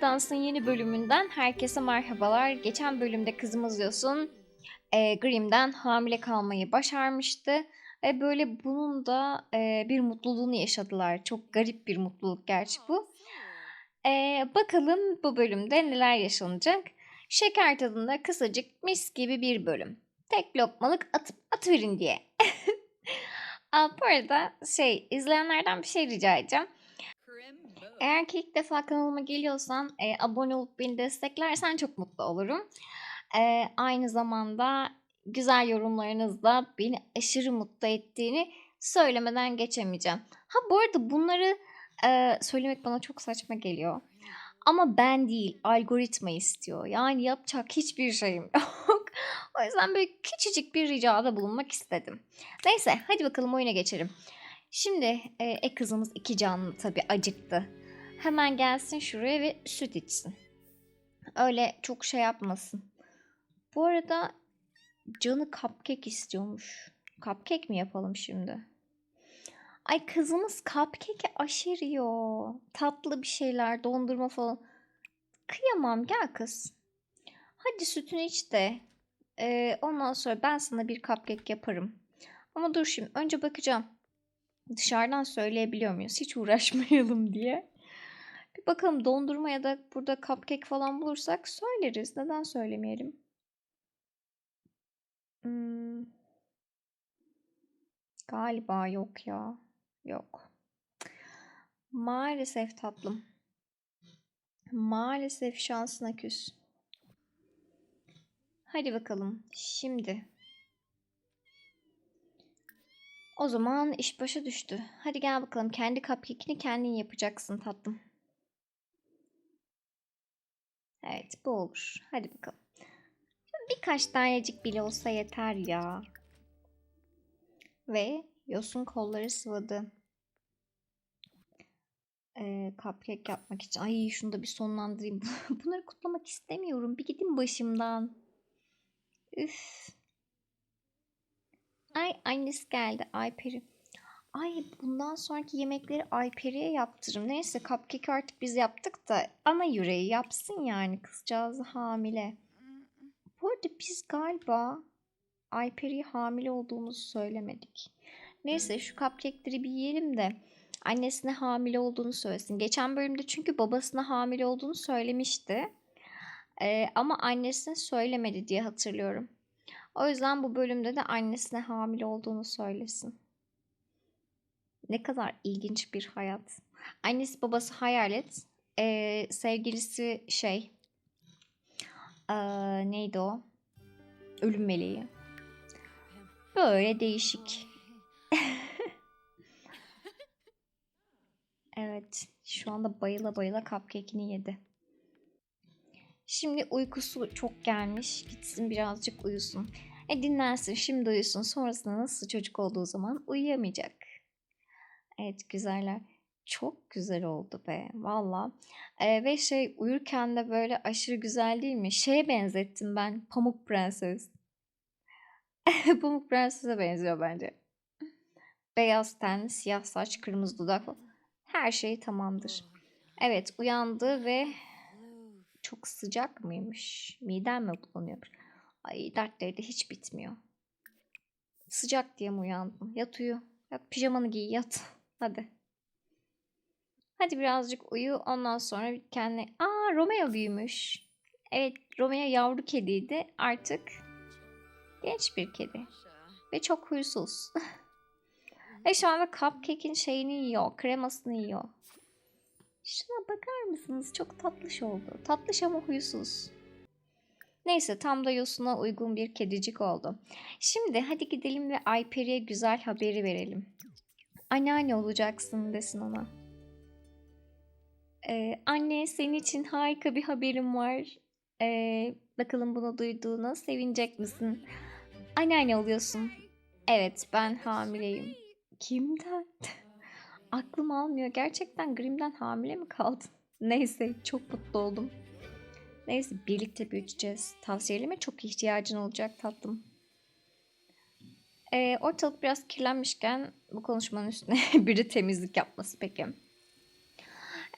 Dans'ın yeni bölümünden herkese merhabalar. Geçen bölümde kızımız Yosun e, Grimm'den hamile kalmayı başarmıştı. Ve böyle bunun da e, bir mutluluğunu yaşadılar. Çok garip bir mutluluk gerçi bu. E, bakalım bu bölümde neler yaşanacak. Şeker tadında kısacık mis gibi bir bölüm. Tek lokmalık atıp atıverin diye. Aa, bu arada şey izleyenlerden bir şey rica edeceğim. Eğer ki ilk defa kanalıma geliyorsan e, abone olup beni desteklersen çok mutlu olurum. E, aynı zamanda güzel yorumlarınızla beni aşırı mutlu ettiğini söylemeden geçemeyeceğim. Ha bu arada bunları e, söylemek bana çok saçma geliyor. Ama ben değil, algoritma istiyor. Yani yapacak hiçbir şeyim yok. o yüzden böyle küçücük bir ricada bulunmak istedim. Neyse hadi bakalım oyuna geçelim. Şimdi e, e kızımız iki canlı tabii acıktı. Hemen gelsin şuraya ve süt içsin. Öyle çok şey yapmasın. Bu arada canı cupcake istiyormuş. Cupcake mi yapalım şimdi? Ay kızımız cupcake aşeriyor. Tatlı bir şeyler, dondurma falan. Kıyamam gel kız. Hadi sütünü iç de. Ee, ondan sonra ben sana bir cupcake yaparım. Ama dur şimdi önce bakacağım. Dışarıdan söyleyebiliyor muyuz? Hiç uğraşmayalım diye. Bir bakalım dondurma ya da burada cupcake falan bulursak söyleriz. Neden söylemeyelim? Hmm. Galiba yok ya. Yok. Maalesef tatlım. Maalesef şansına küs. Hadi bakalım. Şimdi. O zaman iş başa düştü. Hadi gel bakalım. Kendi cupcake'ini kendin yapacaksın tatlım. Evet bu olur. Hadi bakalım. Birkaç tanecik bile olsa yeter ya. Ve Yosun kolları sıvadı. Ee, cupcake yapmak için. Ay şunu da bir sonlandırayım. Bunları kutlamak istemiyorum. Bir gidin başımdan. Üf. Ay annesi geldi. Ay peri. Ay bundan sonraki yemekleri Ayperi'ye yaptırırım. Neyse cupcake artık biz yaptık da ana yüreği yapsın yani kızcağızı hamile. Bu arada biz galiba Ayperi'ye hamile olduğumuzu söylemedik. Neyse şu cupcake'leri bir yiyelim de annesine hamile olduğunu söylesin. Geçen bölümde çünkü babasına hamile olduğunu söylemişti. Ee, ama annesine söylemedi diye hatırlıyorum. O yüzden bu bölümde de annesine hamile olduğunu söylesin. Ne kadar ilginç bir hayat. Annesi babası hayalet. Ee, sevgilisi şey. Ee, neydi o? Ölüm meleği. Böyle değişik. evet. Şu anda bayıla bayıla cupcake'ini yedi. Şimdi uykusu çok gelmiş. Gitsin birazcık uyusun. E dinlensin şimdi uyusun. Sonrasında nasıl çocuk olduğu zaman uyuyamayacak. Evet güzeller. Çok güzel oldu be valla. Ee, ve şey uyurken de böyle aşırı güzel değil mi? Şeye benzettim ben Pamuk Prenses. Pamuk Prenses'e benziyor bence. Beyaz ten, siyah saç, kırmızı dudak her şey tamamdır. Evet uyandı ve çok sıcak mıymış? Midem mi bulanıyor? Ay dertleri de hiç bitmiyor. Sıcak diye mi uyandın? Yat uyu. Yat pijamanı giy yat. Hadi. Hadi birazcık uyu. Ondan sonra kendi... Aa Romeo büyümüş. Evet Romeo yavru kediydi. Artık genç bir kedi. Ve çok huysuz. Ve şu anda cupcake'in şeyini yiyor. Kremasını yiyor. Şuna bakar mısınız? Çok tatlış oldu. Tatlış ama huysuz. Neyse tam da Yosun'a uygun bir kedicik oldu. Şimdi hadi gidelim ve Ayperi'ye güzel haberi verelim. Anneanne olacaksın desin ona. Ee, anne senin için harika bir haberim var. Ee, bakalım bunu duyduğuna sevinecek misin? Anneanne oluyorsun. Evet ben hamileyim. Kimden? Aklım almıyor. Gerçekten Grimm'den hamile mi kaldın? Neyse çok mutlu oldum. Neyse birlikte büyüteceğiz. Tavsiyelerime çok ihtiyacın olacak tatlım. E, ortalık biraz kirlenmişken bu konuşmanın üstüne biri temizlik yapması peki.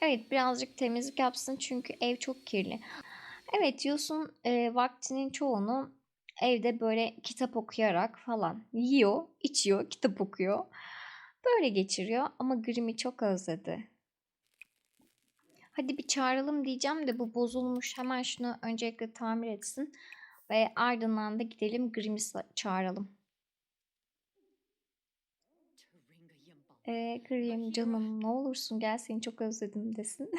Evet birazcık temizlik yapsın çünkü ev çok kirli. Evet Yosun e, vaktinin çoğunu evde böyle kitap okuyarak falan yiyor, içiyor, kitap okuyor. Böyle geçiriyor ama Grim'i çok özledi. Hadi bir çağıralım diyeceğim de bu bozulmuş. Hemen şunu öncelikle tamir etsin. Ve ardından da gidelim Grim'i çağıralım. Ee, Grim canım ne olursun gel seni çok özledim desin.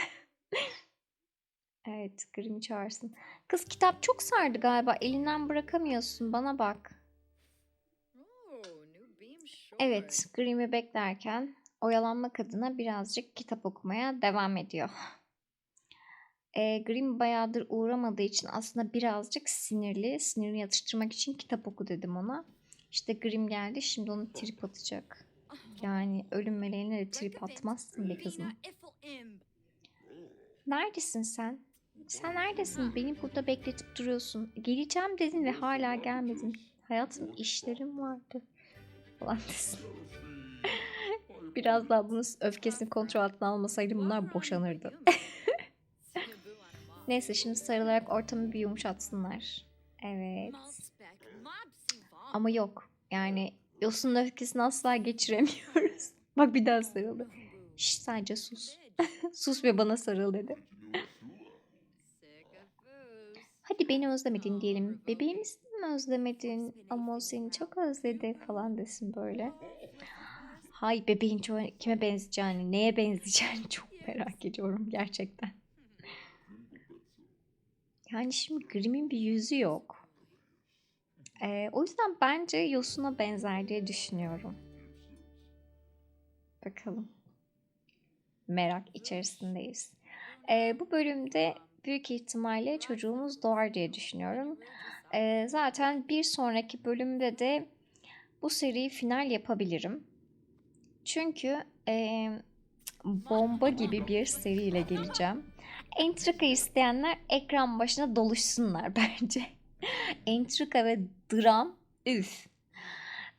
evet Grim'i çağırsın. Kız kitap çok sardı galiba. Elinden bırakamıyorsun. Bana bak. Evet, Grimm'i beklerken oyalanmak adına birazcık kitap okumaya devam ediyor. E, Grimm bayağıdır uğramadığı için aslında birazcık sinirli. Sinirini yatıştırmak için kitap oku dedim ona. İşte Grimm geldi, şimdi onu trip atacak. Yani ölüm meleğine de trip atmazsın be kızım. Neredesin sen? Sen neredesin? Beni burada bekletip duruyorsun. Geleceğim dedin ve hala gelmedin. Hayatım işlerim vardı. Falan desin. Biraz daha bunun öfkesini kontrol altına almasaydım bunlar boşanırdı. Neyse şimdi sarılarak ortamı bir yumuşatsınlar. Evet. Ama yok. Yani Yosun'un öfkesini asla geçiremiyoruz. Bak bir daha sarıldı. Şş, sadece sus. sus ve bana sarıl dedi. Hadi beni özlemedin diyelim. Bebeğimizi mi özlemedin? Ama seni çok özledi falan desin böyle. Hay bebeğin ço- kime benzeyeceğini, neye benzeyeceğini çok merak ediyorum gerçekten. Yani şimdi Grimm'in bir yüzü yok. Ee, o yüzden bence Yosun'a benzer diye düşünüyorum. Bakalım. Merak içerisindeyiz. Ee, bu bölümde büyük ihtimalle çocuğumuz doğar diye düşünüyorum. Ee, zaten bir sonraki bölümde de bu seriyi final yapabilirim. Çünkü e, bomba gibi bir seriyle geleceğim. Entrika isteyenler ekran başına doluşsunlar bence. Entrika ve dram üf.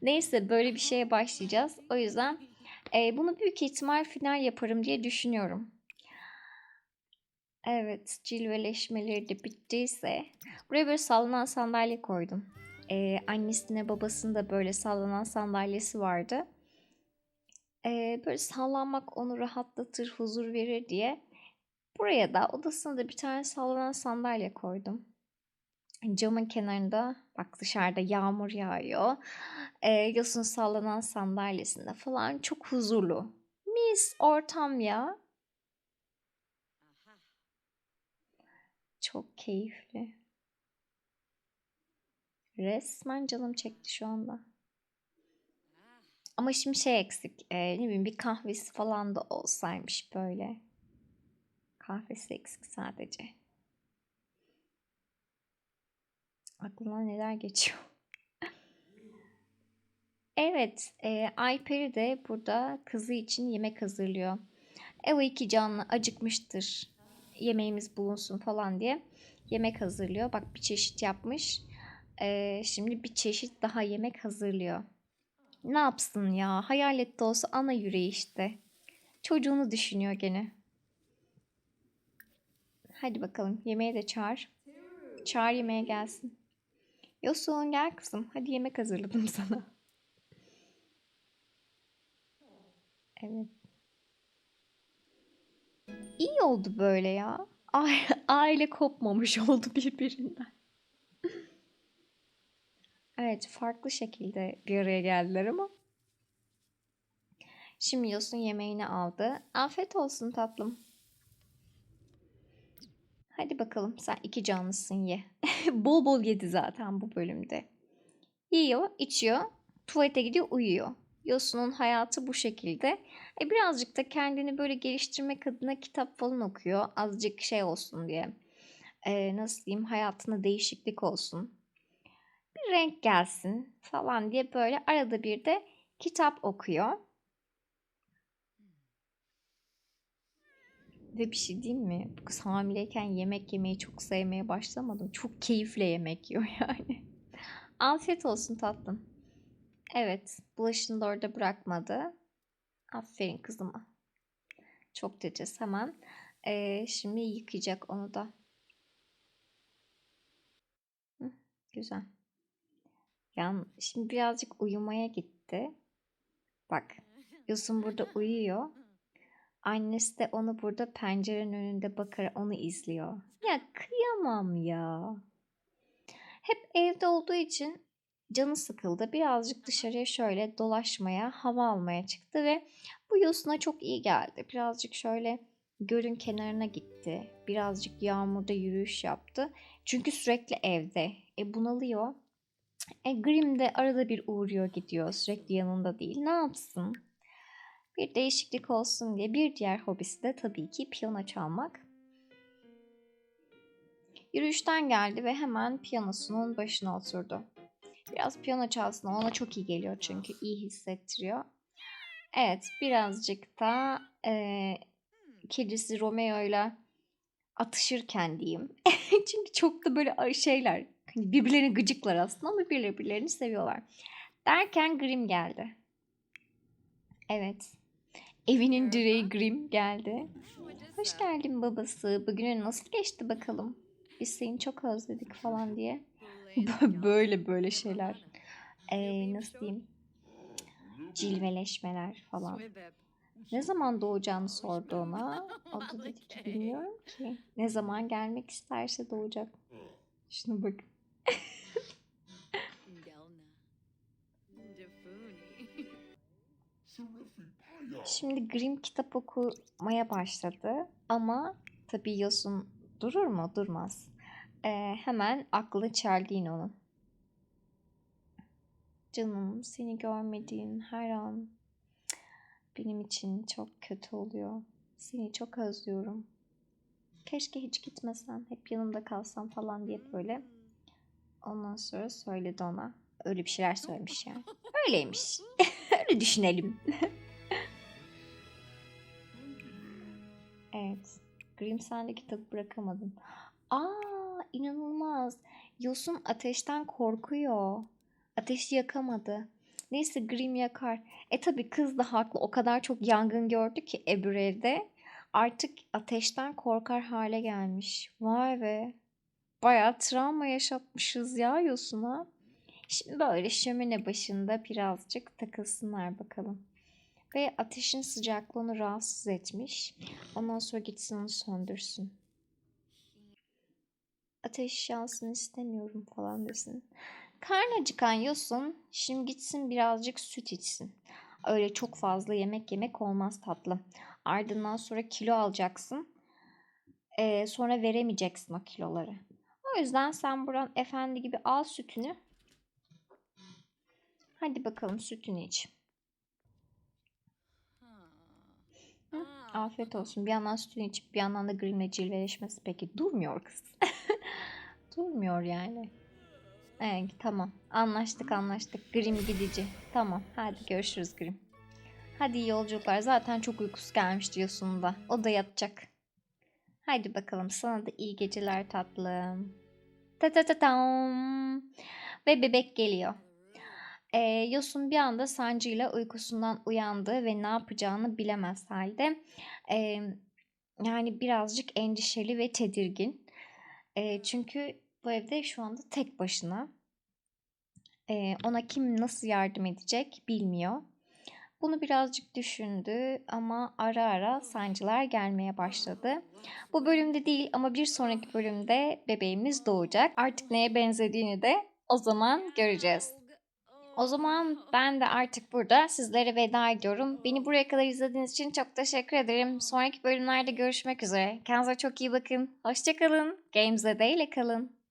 Neyse böyle bir şeye başlayacağız. O yüzden e, bunu büyük ihtimal final yaparım diye düşünüyorum. Evet cilveleşmeleri de bittiyse buraya böyle sallanan sandalye koydum. E, annesine babasının da böyle sallanan sandalyesi vardı. E, böyle sallanmak onu rahatlatır, huzur verir diye Buraya da odasına da bir tane sallanan sandalye koydum. Camın kenarında bak dışarıda yağmur yağıyor. E, Yosun sallanan sandalyesinde falan çok huzurlu. Mis ortam ya. Çok keyifli. Resmen canım çekti şu anda. Ama şimdi şey eksik. E, ne bileyim bir kahvesi falan da olsaymış böyle. Kahvesi eksik sadece. Aklına neler geçiyor? evet, e, Ayperi de burada kızı için yemek hazırlıyor. Ev iki canlı acıkmıştır. Yemeğimiz bulunsun falan diye yemek hazırlıyor. Bak bir çeşit yapmış. E, şimdi bir çeşit daha yemek hazırlıyor. Ne yapsın ya? Hayalet de olsa ana yüreği işte. Çocuğunu düşünüyor gene. Hadi bakalım yemeğe de çağır. Çağır yemeğe gelsin. Yosun gel kızım. Hadi yemek hazırladım sana. Evet. İyi oldu böyle ya. Aile kopmamış oldu birbirinden. Evet farklı şekilde bir araya geldiler ama. Şimdi Yosun yemeğini aldı. Afiyet olsun tatlım. Hadi bakalım sen iki canlısın ye. bol bol yedi zaten bu bölümde. Yiyor, içiyor, tuvalete gidiyor, uyuyor. Yosun'un hayatı bu şekilde. E birazcık da kendini böyle geliştirmek adına kitap falan okuyor. Azıcık şey olsun diye. E, nasıl diyeyim hayatına değişiklik olsun. Bir renk gelsin falan diye böyle arada bir de kitap okuyor. Ve bir şey diyeyim mi? Bu kız hamileyken yemek yemeyi çok sevmeye başlamadım. Çok keyifle yemek yiyor yani. Afiyet olsun tatlım. Evet, bulaşını da orada bırakmadı. Aferin kızıma. Çok titiz hemen. Ee, şimdi yıkayacak onu da. Hı, güzel. Yani şimdi birazcık uyumaya gitti. Bak Yosun burada uyuyor. Annesi de onu burada pencerenin önünde bakar onu izliyor. Ya kıyamam ya. Hep evde olduğu için canı sıkıldı. Birazcık dışarıya şöyle dolaşmaya, hava almaya çıktı ve bu Yosun'a çok iyi geldi. Birazcık şöyle gölün kenarına gitti. Birazcık yağmurda yürüyüş yaptı. Çünkü sürekli evde. E bunalıyor. E Grim de arada bir uğruyor gidiyor. Sürekli yanında değil. Ne yapsın? Bir değişiklik olsun diye bir diğer hobisi de tabii ki piyano çalmak. Yürüyüşten geldi ve hemen piyanosunun başına oturdu. Biraz piyano çalsın ona çok iyi geliyor çünkü iyi hissettiriyor. Evet birazcık da e, kedisi Romeo ile atışırken diyeyim. çünkü çok da böyle şeyler hani birbirlerini gıcıklar aslında ama birbirlerini seviyorlar. Derken Grim geldi. Evet. Evinin direği Grim geldi. Hoş geldin babası. Bugünün nasıl geçti bakalım? Biz seni çok özledik falan diye. böyle böyle şeyler. Ee, nasıl diyeyim? Cilveleşmeler falan. Ne zaman doğacağını sordu ona. O da dedi ki bilmiyorum ki. Ne zaman gelmek isterse doğacak. Şuna bak. Şimdi Grimm kitap okumaya başladı. Ama tabii Yosun durur mu? Durmaz. Ee, hemen aklı çeldi yine onun. Canım seni görmediğin her an benim için çok kötü oluyor. Seni çok özlüyorum. Keşke hiç gitmesen, hep yanımda kalsan falan diye böyle. Ondan sonra söyledi ona. Öyle bir şeyler söylemiş yani. Öyleymiş. Öyle düşünelim. evet. Grim sen de kitabı bırakamadın. Aa inanılmaz. Yosun ateşten korkuyor. Ateşi yakamadı. Neyse Grim yakar. E tabi kız da haklı. O kadar çok yangın gördü ki Ebru. Artık ateşten korkar hale gelmiş. Vay be. Bayağı travma yaşatmışız ya Yosun'a. Şimdi böyle şömine başında birazcık takılsınlar bakalım. Ve ateşin sıcaklığı onu rahatsız etmiş. Ondan sonra gitsin onu söndürsün. Ateş yansın istemiyorum falan desin. Karnı acıkan Yosun şimdi gitsin birazcık süt içsin. Öyle çok fazla yemek yemek olmaz tatlı. Ardından sonra kilo alacaksın. Ee, sonra veremeyeceksin o kiloları. O yüzden sen buradan efendi gibi al sütünü. Hadi bakalım sütünü iç. Hı, afiyet olsun. Bir yandan sütünü içip bir yandan da Grim'le cilveleşmesi peki durmuyor kız. durmuyor yani. Evet tamam. Anlaştık anlaştık. Grim gidici. Tamam. Hadi görüşürüz Grim. Hadi iyi yolculuklar. Zaten çok uykusu gelmiş diyorsun da. O da yatacak. Haydi bakalım sana da iyi geceler tatlım. Ta ta ta tam. Ve bebek geliyor. E, Yosun bir anda sancıyla uykusundan uyandı ve ne yapacağını bilemez halde. E, yani birazcık endişeli ve tedirgin. E, çünkü bu evde şu anda tek başına. E, ona kim nasıl yardım edecek bilmiyor. Bunu birazcık düşündü ama ara ara sancılar gelmeye başladı. Bu bölümde değil ama bir sonraki bölümde bebeğimiz doğacak. Artık neye benzediğini de o zaman göreceğiz. O zaman ben de artık burada sizlere veda ediyorum. Beni buraya kadar izlediğiniz için çok teşekkür ederim. Sonraki bölümlerde görüşmek üzere. Kendinize çok iyi bakın. Hoşçakalın. Games'de ile kalın.